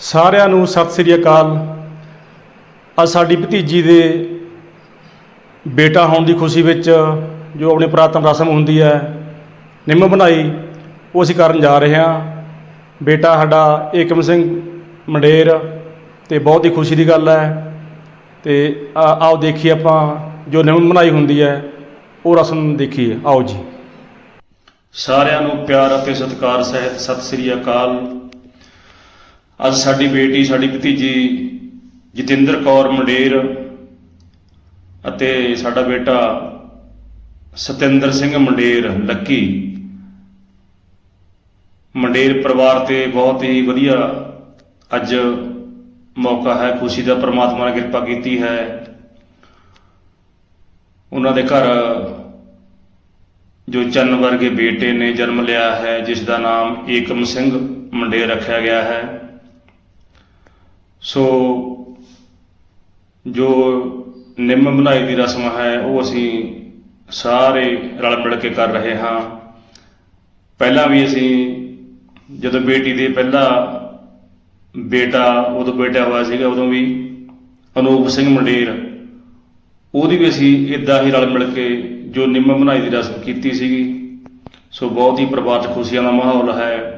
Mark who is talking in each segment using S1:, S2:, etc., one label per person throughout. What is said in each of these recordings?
S1: ਸਾਰਿਆਂ ਨੂੰ ਸਤਿ ਸ੍ਰੀ ਅਕਾਲ। ਅੱਜ ਸਾਡੀ ਭਤੀਜੀ ਦੇ ਬੇਟਾ ਹੋਣ ਦੀ ਖੁਸ਼ੀ ਵਿੱਚ ਜੋ ਆਪਣੀ ਪੁਰਾਤਨ ਰਸਮ ਹੁੰਦੀ ਹੈ, ਨਿੰਮ ਬਣਾਈ, ਉਹ ਅਸੀਂ ਕਰਨ ਜਾ ਰਹੇ ਹਾਂ। ਬੇਟਾ ਸਾਡਾ ਏਕਮ ਸਿੰਘ ਮੰਡੇਰ ਤੇ ਬਹੁਤ ਹੀ ਖੁਸ਼ੀ ਦੀ ਗੱਲ ਹੈ ਤੇ ਆਓ ਦੇਖੀਏ ਆਪਾਂ ਜੋ ਨਿੰਮ ਬਣਾਈ ਹੁੰਦੀ ਹੈ, ਉਹ ਰਸਮ ਦੇਖੀਏ। ਆਓ ਜੀ। ਸਾਰਿਆਂ ਨੂੰ ਪਿਆਰ ਅਤੇ ਸਤਿਕਾਰ ਸਹਿਤ ਸਤਿ ਸ੍ਰੀ ਅਕਾਲ। ਅੱਜ ਸਾਡੀ ਬੇਟੀ, ਸਾਡੀ ਭਤੀਜੀ ਜਤਿੰਦਰ ਕੌਰ ਮੰਡੇਰ ਅਤੇ ਸਾਡਾ ਬੇਟਾ ਸਤਿੰਦਰ ਸਿੰਘ ਮੰਡੇਰ, ਲੱਕੀ ਮੰਡੇਰ ਪਰਿਵਾਰ ਤੇ ਬਹੁਤ ਹੀ ਵਧੀਆ ਅੱਜ ਮੌਕਾ ਹੈ, ਖੁਸ਼ੀ ਦਾ ਪ੍ਰਮਾਤਮਾ ਨੇ ਕਿਰਪਾ ਕੀਤੀ ਹੈ। ਉਹਨਾਂ ਦੇ ਘਰ ਜੋ ਚੰਨ ਵਰਗੇ ਬੇਟੇ ਨੇ ਜਨਮ ਲਿਆ ਹੈ, ਜਿਸ ਦਾ ਨਾਮ ਏਕਮ ਸਿੰਘ ਮੰਡੇਰ ਰੱਖਿਆ ਗਿਆ ਹੈ। ਸੋ ਜੋ ਨਿੰਮ ਬਣਾਈ ਦੀ ਰਸਮ ਹੈ, ਉਹ ਅਸੀਂ ਸਾਰੇ ਰਲ ਮਿਲ ਕੇ ਕਰ ਰਹੇ ਹਾਂ। ਪਹਿਲਾਂ ਵੀ ਅਸੀਂ ਜਦੋਂ ਬੇਟੀ ਦੇ ਪਹਿਲਾ ਬੇਟਾ, ਉਦੋਂ ਬੇਟਾ ਹੋਇਆ ਸੀਗਾ, ਉਦੋਂ ਵੀ ਅਨੂਪ ਸਿੰਘ ਮੰਡੇਰ, ਉਹਦੀ ਵੀ ਅਸੀਂ ਇਦਾਂ ਹੀ ਰਲ ਮਿਲ ਕੇ ਜੋ ਨਿੰਮ ਬਣਾਈ ਦੀ ਰਸਮ ਕੀਤੀ ਸੀਗੀ। ਸੋ ਬਹੁਤ ਹੀ ਪਰਿਵਾਰ 'ਚ ਖੁਸ਼ੀਆਂ ਦਾ ਮਾਹੌਲ ਹੈ।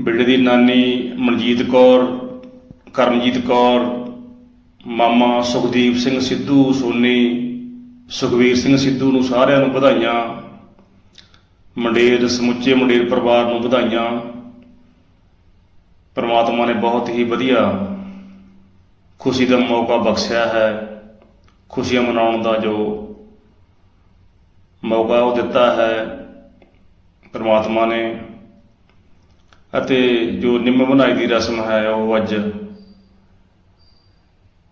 S1: ਬੇਟੇ ਦੀ ਨਾਨੀ ਮਨਜੀਤ ਕੌਰ ਕਰਮਜੀਤ ਕੌਰ, ਮਾਮਾ ਸੁਖਦੀਪ ਸਿੰਘ ਸਿੱਧੂ, ਸੋਨੀ ਸੁਖਵੀਰ ਸਿੰਘ ਸਿੱਧੂ ਨੂੰ ਸਾਰਿਆਂ ਨੂੰ ਵਧਾਈਆਂ। ਮੰਡੇਰ ਸਮੁੱਚੇ ਮੰਡੇਰ ਪਰਿਵਾਰ ਨੂੰ ਵਧਾਈਆਂ। ਪਰਮਾਤਮਾ ਨੇ ਬਹੁਤ ਹੀ ਵਧੀਆ ਖੁਸ਼ੀ ਦਾ ਮੌਕਾ ਬਖਸ਼ਿਆ ਹੈ, ਖੁਸ਼ੀਆਂ ਮਨਾਉਣ ਦਾ ਜੋ ਮੌਕਾ ਉਹ ਦਿੱਤਾ ਹੈ। ਪਰਮਾਤਮਾ ਨੇ ਅਤੇ ਜੋ ਨਿੰਮ ਬਣਾਈ ਦੀ ਰਸਮ ਹੈ, ਉਹ ਅੱਜ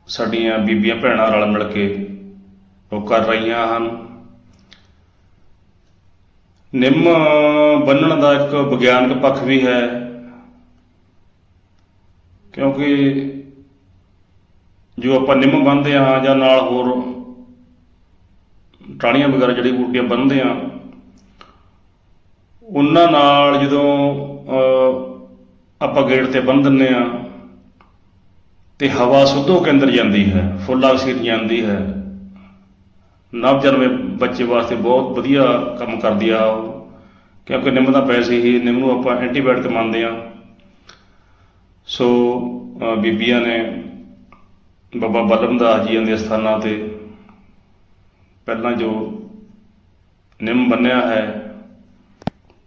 S1: ਸਾਡੀਆਂ ਬੀਬੀਆਂ ਭੈਣਾਂ ਰਲ ਮਿਲ ਕੇ ਉਹ ਕਰ ਰਹੀਆਂ ਹਨ। ਨਿੰਮ ਬੰਨਣ ਦਾ ਇੱਕ ਵਿਗਿਆਨਕ ਪੱਖ ਵੀ ਹੈ, ਕਿਉਂਕਿ ਜੋ ਆਪਾਂ ਨਿੰਮ ਬੰਨ੍ਹਦੇ ਹਾਂ ਜਾਂ ਨਾਲ ਹੋਰ ਟਾਹਣੀਆਂ ਵਗੈਰਾ ਜਿਹੜੀ ਬੂਟੀਆਂ ਬੰਨ੍ਹਦੇ ਹਾਂ, ਉਹਨਾਂ ਨਾਲ ਜਦੋਂ ਆਪਾਂ ਗੇਟ ਤੇ ਬੰਨ੍ਹ ਦਿੰਦੇ ਆ ਤੇ ਹਵਾ ਸੁੱਧੋ ਕੇ ਅੰਦਰ ਜਾਂਦੀ ਹੈ, ਫੁੱਲਾਂ ਸਿਰ ਜਾਂਦੀ ਹੈ। ਨਵਜਨਮੇ ਬੱਚੇ ਵਾਸਤੇ ਬਹੁਤ ਵਧੀਆ ਕੰਮ ਕਰਦੀ ਆ ਉਹ, ਕਿਉਂਕਿ ਨਿੰਮ ਦਾ ਪੈਸੇ ਹੀ, ਨਿੰਮ ਨੂੰ ਆਪਾਂ ਐਂਟੀਬਾਇਓਟਿਕ ਮੰਨਦੇ ਆ ਸੋ ਬੀਬੀਆਂ ਨੇ ਬਾਬਾ ਬਲਮ ਦਾਸ ਜੀਆਂ ਦੇ ਸਥਾਨਾਂ ਤੇ ਪਹਿਲਾਂ ਜੋ ਨਿੰਮ ਬੰਨਿਆ ਹੈ,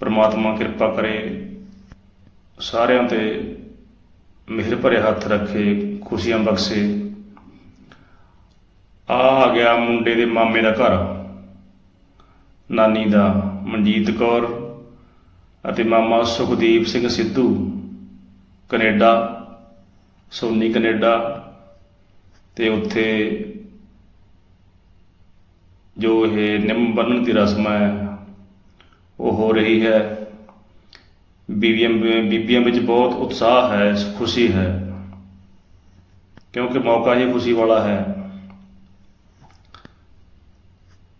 S1: ਪ੍ਰਮਾਤਮਾ ਕਿਰਪਾ ਕਰੇ। ਸਾਰਿਆਂ ਤੇ ਮਿਹਰ ਭਰੇ ਹੱਥ ਰੱਖੇ, ਖੁਸ਼ੀਆਂ ਬਖਸ਼ੇ। ਆ ਆ ਗਿਆ ਮੁੰਡੇ ਦੇ ਮਾਮੇ ਦਾ ਘਰ। ਨਾਨੀ ਦਾ ਮਨਜੀਤ ਕੌਰ ਅਤੇ ਮਾਮਾ ਸੁਖਦੀਪ ਸਿੰਘ ਸਿੱਧੂ। ਕੈਨੇਡਾ, ਸੋਨੀ ਕੈਨੇਡਾ ਤੇ ਉੱਥੇ ਜੋ ਇਹ ਨਿੰਮ ਬੰਨਣ ਦੀ ਰਸਮ ਹੈ, ਉਹ ਹੋ ਰਹੀ ਹੈ। ਬੀਬੀਆਂ ਬੀਬੀਆਂ ਵਿੱਚ ਬਹੁਤ ਉਤਸ਼ਾਹ ਹੈ, ਖੁਸ਼ੀ ਹੈ। ਕਿਉਂਕਿ ਮੌਕਾ ਹੀ ਖੁਸ਼ੀ ਵਾਲਾ ਹੈ।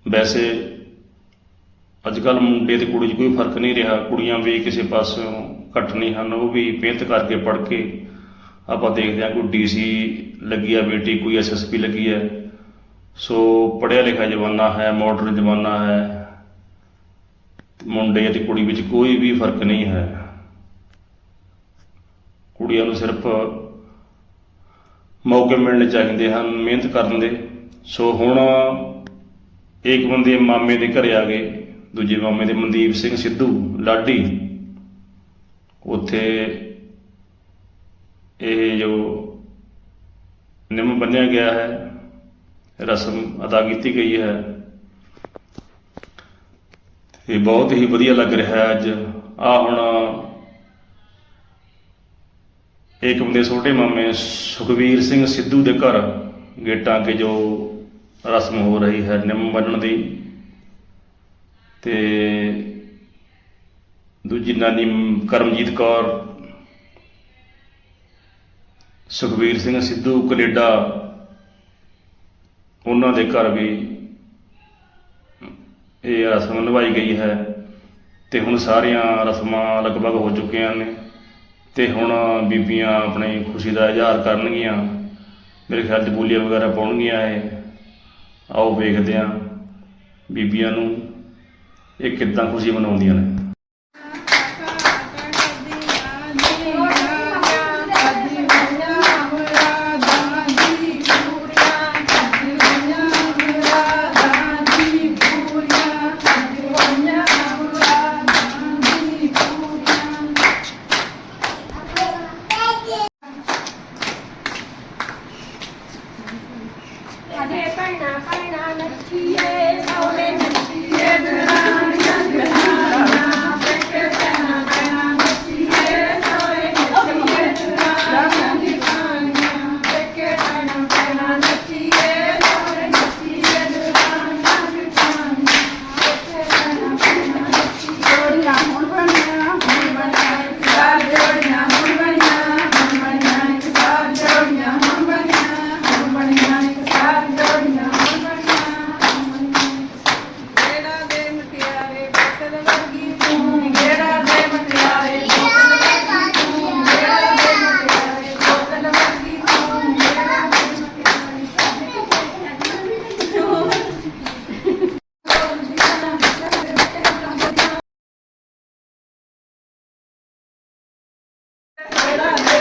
S1: ਵੈਸੇ ਅੱਜ ਕੱਲ ਮੁੰਡੇ ਤੇ ਕੁੜੀ 'ਚ ਕੋਈ ਫ਼ਰਕ ਨਹੀਂ ਰਿਹਾ। ਕੁੜੀਆਂ ਵੀ ਕਿਸੇ ਪਾਸਿਓਂ ਘੱਟ ਨਹੀਂ ਹਨ। ਉਹ ਵੀ ਮਿਹਨਤ ਕਰਕੇ ਪੜ੍ਹ ਕੇ ਆਪਾਂ ਦੇਖਦੇ ਹਾਂ, ਕੋਈ ਡੀਸੀ ਲੱਗੀ ਆ, ਬੇਟੀ ਕੋਈ ਐਸਐਸਪੀ ਲੱਗੀ ਹੈ। ਸੋ ਪੜ੍ਹਿਆ ਲਿਖਿਆ ਜ਼ਮਾਨਾ ਹੈ ਮਾਡਰਨ ਜ਼ਮਾਨਾ ਹੈ। ਮੁੰਡੇ ਅਤੇ ਕੁੜੀ ਵਿੱਚ ਕੋਈ ਵੀ ਫ਼ਰਕ ਨਹੀਂ ਹੈ। ਕੁੜੀਆਂ ਨੂੰ ਸਿਰਫ ਮੌਕੇ ਮਿਲਣੇ ਚਾਹੀਦੇ ਹਨ, ਮਿਹਨਤ ਕਰਨ ਦੇ। ਸੋ ਹੁਣ ਇੱਕ ਬੰਦੇ ਮਾਮੇ ਦੇ ਘਰੇ ਆ ਗਏ, ਦੂਜੇ ਮਾਮੇ ਦੇ ਮਨਦੀਪ ਸਿੰਘ ਸਿੱਧੂ, ਲਾਡੀ। ਉੱਥੇ ਇਹ ਜੋ ਨਿੰਮ ਬੰਨਿਆ ਗਿਆ ਹੈ, ਰਸਮ ਅਦਾ ਕੀਤੀ ਗਈ ਹੈ। ਇਹ ਬਹੁਤ ਹੀ ਵਧੀਆ ਲੱਗ ਰਿਹਾ ਹੈ ਅੱਜ। ਆ ਹੁਣ ਏਕਮ ਦੇ ਛੋਟੇ ਮਾਮੇ ਸੁਖਵੀਰ ਸਿੰਘ ਸਿੱਧੂ ਦੇ ਘਰ ਗੇਟਾਂ ਅੱਗੇ ਜੋ ਰਸਮ ਹੋ ਰਹੀ ਹੈ, ਨਿੰਮ ਬੰਨਣ ਦੀ। ਤੇ ਦੂਜੀ ਨਾਨੀ ਕਰਮਜੀਤ ਕੌਰ, ਸੁਖਵੀਰ ਸਿੰਘ ਸਿੱਧੂ, ਕੈਨੇਡਾ, ਉਹਨਾਂ ਦੇ ਘਰ ਵੀ ਇਹ ਰਸਮ ਨਿਭਾਈ ਗਈ ਹੈ। ਤੇ ਹੁਣ ਸਾਰੀਆਂ ਰਸਮਾਂ ਲਗਭਗ ਹੋ ਚੁੱਕੀਆਂ ਨੇ।
S2: ਤੇ ਹੁਣ ਬੀਬੀਆਂ ਆਪਣੀ ਖੁਸ਼ੀ ਦਾ ਇਜ਼ਹਾਰ ਕਰਨਗੀਆਂ। ਮੇਰੇ ਖਿਆਲ 'ਚ ਬੋਲੀਆਂ ਵਗੈਰਾ ਪਾਉਣਗੀਆਂ ਇਹ। ਆਓ ਵੇਖਦੇ ਆਂ ਬੀਬੀਆਂ ਨੂੰ ਇਹ ਕਿੱਦਾਂ ਖੁਸ਼ੀ ਮਨਾਉਂਦੀਆਂ ਨੇ।
S3: Yeah.